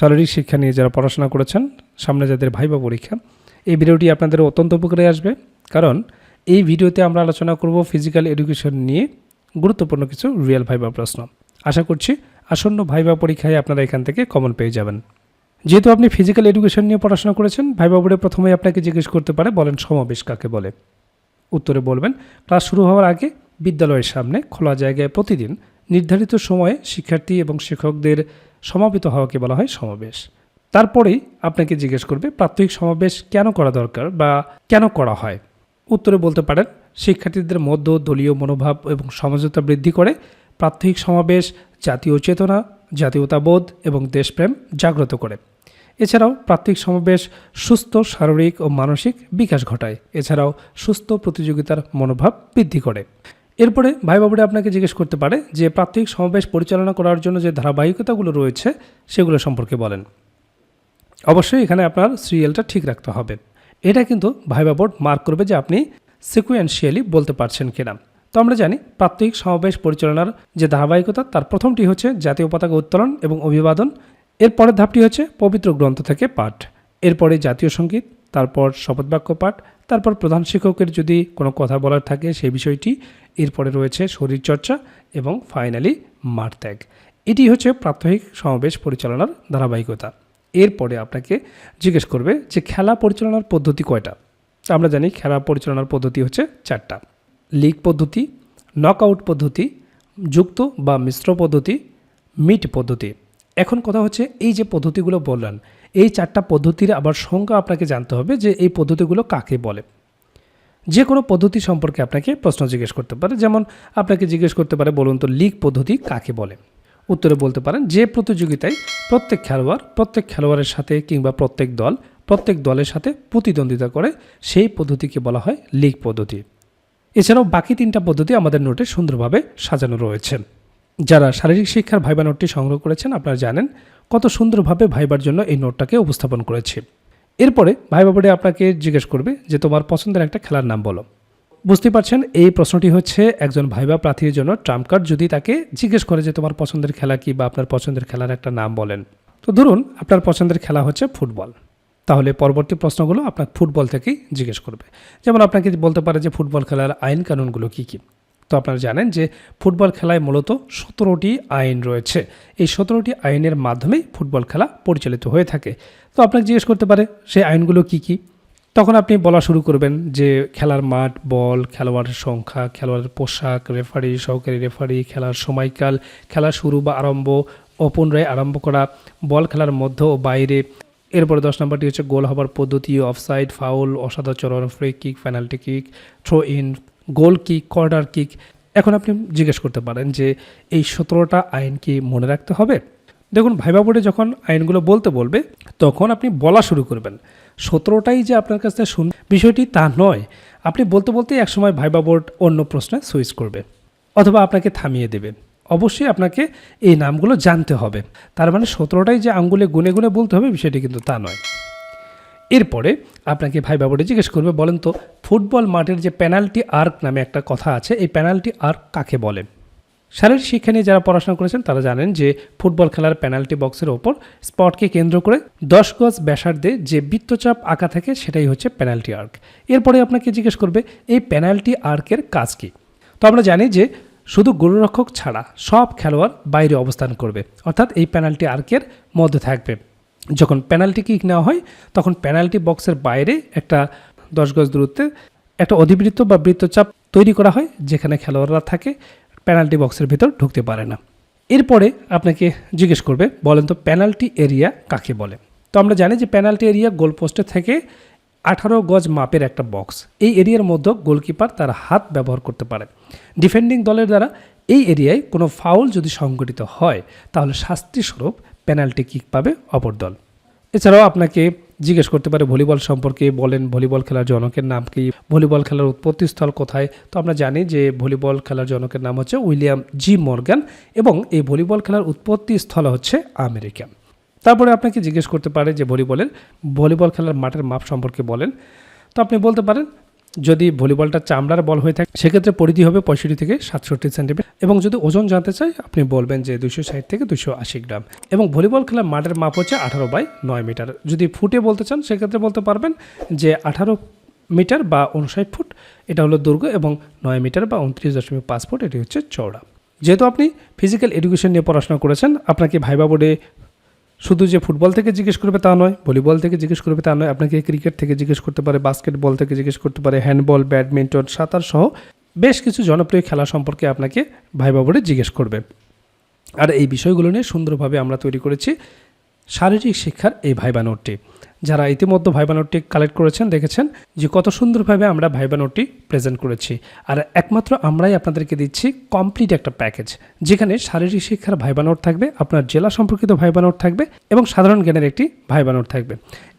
শারীরিক শিক্ষা নিয়ে যারা পড়াশোনা করেছেন, সামনে যাদের ভাইবা পরীক্ষা, এই ভিডিওটি আপনাদের অত্যন্ত উপকারে আসবে। কারণ এই ভিডিওতে আমরা আলোচনা করব ফিজিক্যাল এডুকেশন নিয়ে গুরুত্বপূর্ণ কিছু রিয়েল ভাইবা প্রশ্ন। আশা করছি আসন্ন ভাইবা পরীক্ষায় আপনারা এখান থেকে কমন পেয়ে যাবেন। যেহেতু আপনি ফিজিক্যাল এডুকেশন নিয়ে পড়াশোনা করেছেন, ভাইবা বোর্ডে প্রথমেই আপনাকে জিজ্ঞেস করতে পারে, বলেন সমাবেশ কাকে বলে? উত্তরে বলবেন, ক্লাস শুরু হওয়ার আগে বিদ্যালয়ের সামনে খোলা জায়গায় প্রতিদিন নির্ধারিত সময়ে শিক্ষার্থী এবং শিক্ষকদের সমাবেত হওয়াকে বলা হয় সমাবেশ। তারপরেই আপনাকে জিজ্ঞেস করবে, প্রাত্যহিক সমাবেশ কেন করা দরকার বা কেন করা হয়? উত্তরে বলতে পারেন, শিক্ষার্থীদের মধ্য দলীয় মনোভাব এবং সমঝোতা বৃদ্ধি করে প্রাত্যহিক সমাবেশ, জাতীয় চেতনা, জাতীয়তাবোধ এবং দেশপ্রেম জাগ্রত করে। এছাড়াও প্রাত্যহিক সমাবেশ সুস্থ, শারীরিক ও মানসিক বিকাশ ঘটায়। এছাড়াও সুস্থ প্রতিযোগিতার মনোভাব বৃদ্ধি করে। এরপরে ভাই বাবুরা আপনাকে জিজ্ঞেস করতে পারে যে প্রাত্যহিক সমাবেশ পরিচালনা করার জন্য যে ধারাবাহিকতাগুলো রয়েছে, সেগুলো সম্পর্কে বলেন। অবশ্যই এখানে আপনার সিরিয়ালটা ঠিক রাখতে হবে। এটা কিন্তু ভাইবা বোর্ড মার্ক করবে যে আপনি সিকুয়েন্সিয়ালি বলতে পারছেন কিনা। তো আমরা জানি প্রাত্যহিক সমাবেশ পরিচালনার যে ধারাবাহিকতা, তার প্রথমটি হচ্ছে জাতীয় পতাকা উত্তোলন এবং অভিবাদন। এর পরের ধাপটি হচ্ছে পবিত্র গ্রন্থ থেকে পাঠ। এরপরে জাতীয় সংগীত, তারপর শপথবাক্য পাঠ তারপর প্রধান শিক্ষকের যদি কোনো কথা বলার থাকে সেই বিষয়টি এরপরে রয়েছে শরীরচর্চা এবং ফাইনালি মাঠ ত্যাগ এটি হচ্ছে প্রাত্যহিক সমাবেশ পরিচালনার ধারাবাহিকতা। এরপরে আপনাকে জিজ্ঞেস করবে যে খেলা পরিচালনার পদ্ধতি কয়টা? আমরা জানি খেলা পরিচালনার পদ্ধতি হচ্ছে চারটা। লিগ পদ্ধতি, নকআউট পদ্ধতি, যুক্ত বা মিশ্র পদ্ধতি, মিট পদ্ধতি। এখন কথা হচ্ছে এই যে পদ্ধতিগুলো বললেন এই চারটা পদ্ধতির আবার সংজ্ঞা আপনাকে জানতে হবে যে এই পদ্ধতিগুলো কাকে বলে। যে কোনো পদ্ধতি সম্পর্কে আপনাকে প্রশ্ন জিজ্ঞেস করতে পারে। যেমন আপনাকে জিজ্ঞেস করতে পারে, বলুন তো, লিগ পদ্ধতি কাকে বলে? উত্তরে বলতে পারেন, যে প্রতিযোগিতায় প্রত্যেক খেলোয়াড়, প্রত্যেক খেলোয়াড়ের সাথে কিংবা প্রত্যেক দল, প্রত্যেক দলের সাথে প্রতিদ্বন্দ্বিতা করে, সেই পদ্ধতিকে বলা হয় লিগ পদ্ধতি। এছাড়াও বাকি তিনটা পদ্ধতি আমাদের নোটে সুন্দরভাবে সাজানো রয়েছে। যারা শারীরিক শিক্ষার ভাইবা নোটটি সংগ্রহ করেছেন, আপনারা জানেন কত সুন্দরভাবে ভাইবার জন্য এই নোটটাকে উপস্থাপন করেছে। এরপরে ভাইবা বোর্ডে আপনাকে জিজ্ঞেস করবে যে তোমার পছন্দের একটা খেলার নাম বলো। বুঝতে পারছেন, এই প্রশ্নটি হচ্ছে একজন ভাইবা প্রার্থীর জন্য ট্রাম্প কার্ড যদি তাকে জিজ্ঞেস করে যে তোমার পছন্দের খেলা কি বা আপনার পছন্দের খেলার একটা নাম বলেন। তো ধরুন আপনার পছন্দের খেলা হচ্ছে ফুটবল। তাহলে পরবর্তী প্রশ্নগুলো আপনার ফুটবল থেকেই জিজ্ঞেস করবে। যেমন আপনাকে বলতে পারে যে ফুটবল খেলার আইন কানুনগুলো কী কী? তো আপনারা জানেন যে ফুটবল খেলায় মূলত সতেরোটি আইন রয়েছে। এই সতেরোটি আইনের মাধ্যমেই ফুটবল খেলা পরিচালিত হয়ে থাকে। তো আপনাকে জিজ্ঞেস করতে পারে, সেই আইনগুলো কী কী? তখন আপনি বলা শুরু করবেন যে খেলার মাঠ, বল, খেলোয়াড়ের সংখ্যা, খেলোয়াড়ের পোশাক, রেফারি, সহকারী রেফারি, খেলার সময়কাল, খেলা শুরু বা আরম্ভ অপুনরায় আরম্ভ করা, বল খেলার মধ্য ও বাইরে। এরপরে দশ নম্বরটি হচ্ছে গোল হবার পদ্ধতি offside foul অসাদাচরণ free kick penalty kick throw in goal kick corner kick এখন আপনি জিজ্ঞেস করতে পারেন যে এই সতেরোটা আইন কি মনে রাখতে হবে? দেখুন, ভাইবা বোর্ডে যখন আইনগুলো বলতে বলবে, তখন আপনি বলা শুরু করবেন। সতেরোটাই যে আপনার কাছ শুন বিষয়টি তা নয়। আপনি বলতে বলতেই একসময় ভাইবা বোর্ড অন্য প্রশ্নে সুইচ করবে অথবা আপনাকে থামিয়ে দেবে। অবশ্যই আপনাকে এই নামগুলো জানতে হবে। তার মানে সতেরোটাই যে আঙ্গুলে গুনে গুনে বলতে হবে বিষয়টি কিন্তু তা নয়। এরপরে আপনাকে ভাই বাবুরে জিজ্ঞেস করবে, বলেন তো, ফুটবল মাঠের যে পেনাল্টি আর্ক নামে একটা কথা আছে, এই পেনাল্টি আর্ক কাকে বলে? শারীরিক শিক্ষা নিয়ে যারা পড়াশোনা করেছেন, তারা জানেন যে ফুটবল খেলার পেনাল্টি বক্সের ওপর স্পটকে কেন্দ্র করে দশ গজ ব্যাসার্ধে যে বৃত্তচাপ আঁকা থাকে, সেটাই হচ্ছে পেনাল্টি আর্ক। এরপরে আপনাকে জিজ্ঞেস করবে, এই পেনাল্টি আর্কের কাজ কী? তো আমরা জানি যে শুধু গোলরক্ষক ছাড়া সব খেলোয়াড় বাইরে অবস্থান করবে, অর্থাৎ এই পেনাল্টি আর্কের মধ্যে থাকবে। যখন পেনাল্টি কিক নেওয়া হয়, তখন পেনাল্টি বক্সের বাইরে একটা দশ গজ দূরত্বে একটা অধিবৃত্ত বা বৃত্তচাপ তৈরি করা হয়, যেখানে খেলোয়াড়রা থাকে পেনাল্টি বক্সের ভিতর ঢুকতে পারে না। এরপরে আপনাকে জিজ্ঞেস করবে, বলেন তো পেনাল্টি এরিয়া কাকে বলে? তো আমরা জানি যে পেনাল্টি এরিয়া গোলপোস্টের থেকে আঠারো গজ মাপের একটা বক্স এই এরিয়ার মধ্যে গোলকিপার তার হাত ব্যবহার করতে পারে। ডিফেন্ডিং দলের দ্বারা এই এরিয়ায় কোনো ফাউল যদি সংঘটিত হয়, তাহলে শাস্তিস্বরূপ পেনাল্টি কিক পাবে অপর দল। এছাড়াও আপনাকে জিজ্ঞেস করতে পারে, ভলিবল সম্পর্কে বলেন, ভলিবল খেলার জনকের নাম কি? ভলিবল খেলার উৎপত্তিস্থল কোথায়? তো আমরা জানি যে ভলিবল খেলার জনকের নাম হচ্ছে উইলিয়াম জি মর্গান এবং এই ভলিবল খেলার উৎপত্তি স্থল হচ্ছে আমেরিকা। তারপরে আপনাকে জিজ্ঞেস করতে পারে যে ভলিবলের, ভলিবল খেলার মাঠের মাপ সম্পর্কে বলেন। তো আপনি বলতে পারেন যদি ভলিবলটা চামড়ার বল হয়ে থাকে, সেক্ষেত্রে পরিধি হবে পঁয়ষট্টি থেকে সাতষট্টি সেন্টিমিটার। এবং যদি ওজন জানতে চাই, আপনি বলবেন যে দুশো ষাট থেকে দুশো আশি গ্রাম। এবং ভলিবল খেলার মাঠের মাপ হচ্ছে আঠারো বাই নয় মিটার। যদি ফুটে বলতে চান, সেক্ষেত্রে বলতে পারবেন যে আঠারো মিটার বা উনষাট ফুট, এটা হলো দুর্গ এবং নয় মিটার বা উনত্রিশ দশমিক পাঁচ ফুট, এটি হচ্ছে চওড়া। যেহেতু আপনি ফিজিক্যাল এডুকেশন নিয়ে পড়াশোনা করেছেন, আপনাকে ভাইবা বোর্ডে শুধু যে ফুটবল থেকে জিজ্ঞেস করবে তা নয়, ভলিবল থেকে জিজ্ঞেস করবে তা নয়, আপনাকে ক্রিকেট থেকে জিজ্ঞেস করতে পারে, বাস্কেটবল থেকে জিজ্ঞেস করতে পারে, হ্যান্ডবল, ব্যাডমিন্টন, সাঁতার সহ বেশ কিছু জনপ্রিয় খেলা সম্পর্কে আপনাকে ভাইবা বোর্ডে জিজ্ঞেস করবে। আর এই বিষয়গুলো নিয়ে সুন্দরভাবে আমরা তৈরি করেছি শারীরিক শিক্ষার এই ভাইবা নোটটি। যারা ইতিমধ্যে ভাইবা নোটটি কালেক্ট করেছেন, দেখেছেন যে কত সুন্দরভাবে আমরা ভাইবা নোটটি প্রেজেন্ট করেছি। আর একমাত্র আমরাই আপনাদেরকে দিচ্ছি কমপ্লিট একটা প্যাকেজ, যেখানে শারীরিক শিক্ষার ভাইবা নোট থাকবে, আপনার জেলা সম্পর্কিত ভাইবা নোট থাকবে এবং সাধারণ জ্ঞানের একটি ভাইবা নোট থাকবে।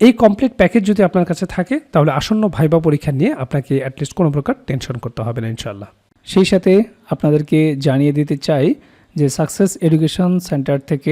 এই কমপ্লিট প্যাকেজ যদি আপনার কাছে থাকে, তাহলে আসন্ন ভাইবা পরীক্ষা নিয়ে আপনাকে অ্যাটলিস্ট কোনো প্রকার টেনশন করতে হবে না ইনশাল্লাহ সেই সাথে আপনাদেরকে জানিয়ে দিতে চাই যে সাকসেস এডুকেশন সেন্টার থেকে